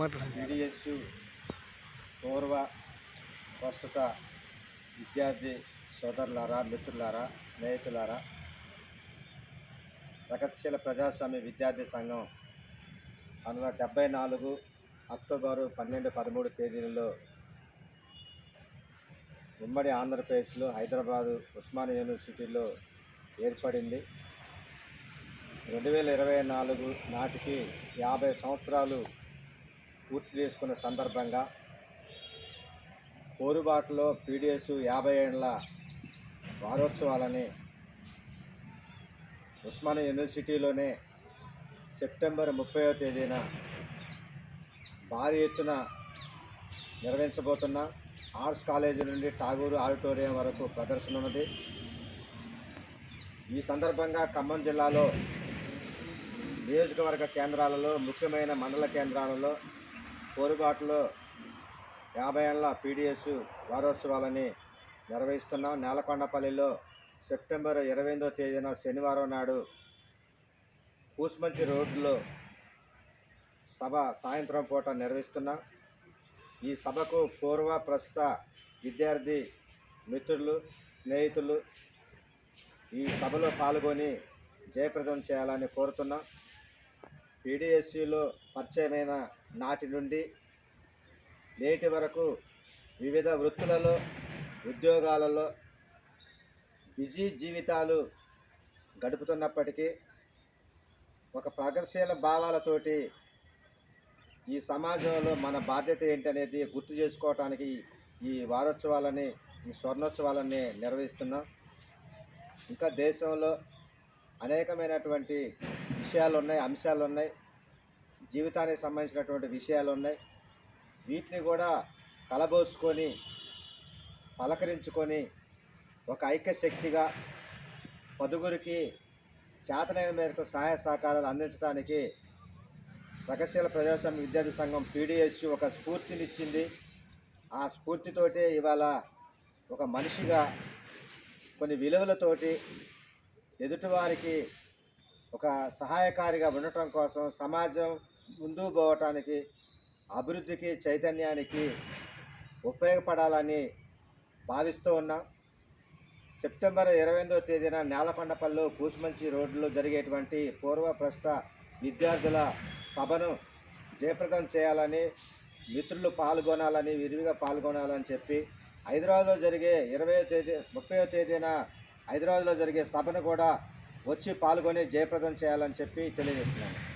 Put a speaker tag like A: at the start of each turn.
A: మాట్లాడండి.
B: పూర్వ ప్రస్తుత విద్యార్థి సోదరులారా మిత్రులారా స్నేహితులారా ప్రగతిశీల ప్రజాస్వామ్య విద్యార్థి సంఘం పంతొమ్మిది వందల డెబ్బై నాలుగు అక్టోబరు పన్నెండు పదమూడు తేదీలలో ఉమ్మడి ఆంధ్రప్రదేశ్లో హైదరాబాదు ఉస్మానియా యూనివర్సిటీలో ఏర్పడింది. రెండు వేల ఇరవై నాలుగు నాటికి యాభై సంవత్సరాలు పూర్తి చేసుకున్న సందర్భంగా పోరుబాటులో పీడిఎస్ యాభై ఏళ్ళ వారోత్సవాలని ఉస్మానియా యూనివర్సిటీలోనే సెప్టెంబర్ ముప్పైవ తేదీన భారీ ఎత్తున నిర్వహించబోతున్న ఆర్ట్స్ కాలేజీ నుండి ఠాగూరు ఆడిటోరియం వరకు ప్రదర్శన ఉన్నది. ఈ సందర్భంగా ఖమ్మం జిల్లాలో నియోజకవర్గ కేంద్రాలలో ముఖ్యమైన మండల కేంద్రాలలో పోరుబాటులో యాభై ఏళ్ళ పీడిఎస్ వారోత్సవాలని నిర్వహిస్తున్నాం నేలకొండపల్లిలో సెప్టెంబర్ ఇరవై ఎనిమిదో తేదీన శనివారం నాడు కూసుమంచి రోడ్లో సభ సాయంత్రం పూట నిర్వహిస్తున్నాం ఈ సభకు పూర్వ ప్రస్తుత విద్యార్థి మిత్రులు స్నేహితులు ఈ సభలో పాల్గొని జయప్రదం చేయాలని కోరుతున్నాం. పీడిఎస్సిలో పరిచయమైన నాటి నుండి నేటి వరకు వివిధ వృత్తులలో ఉద్యోగాలలో బిజీ జీవితాలు గడుపుతున్నప్పటికీ ఒక ప్రగతిశీల భావాలతోటి ఈ సమాజంలో మన బాధ్యత ఏంటనేది గుర్తు చేసుకోవటానికి ఈ వారోత్సవాలని ఈ స్వర్ణోత్సవాలని నిర్వహిస్తున్నాం. ఇంకా దేశంలో అనేకమైనటువంటి విషయాలు ఉన్నాయి అంశాలు ఉన్నాయి జీవితానికి సంబంధించినటువంటి విషయాలు ఉన్నాయి వీటిని కూడా కలబోసుకొని పలకరించుకొని ఒక ఐక్యశక్తిగా పదుగురికి చేతనైన మేరకు సహాయ సహకారాలు అందించడానికి రగశీల ప్రజాస్వామ్య విద్యార్థి సంఘం పీడిఎస్ ఒక స్ఫూర్తినిచ్చింది. ఆ స్ఫూర్తితోటే ఇవాళ ఒక మనిషిగా కొన్ని విలువలతోటి ఎదుటివారికి ఒక సహాయకారిగా ఉండటం కోసం సమాజం ముందు పోవటానికి అభివృద్ధికి చైతన్యానికి ఉపయోగపడాలని భావిస్తూ ఉన్నాం. సెప్టెంబర్ ఇరవై ఎనిమిదో తేదీన నేలకొండపల్లిలో కూసుమంచి రోడ్డులో జరిగేటువంటి పూర్వ ప్రస్తుత విద్యార్థుల సభను జయప్రదం చేయాలని మిత్రులు పాల్గొనాలని విరివిగా పాల్గొనాలని చెప్పి హైదరాబాద్లో జరిగే ఇరవై తేదీ ముప్పై తేదీన హైదరాబాద్లో జరిగే సభను కూడా వచ్చి పాల్గొని జయప్రదం చేయాలని చెప్పి తెలియజేస్తున్నాను.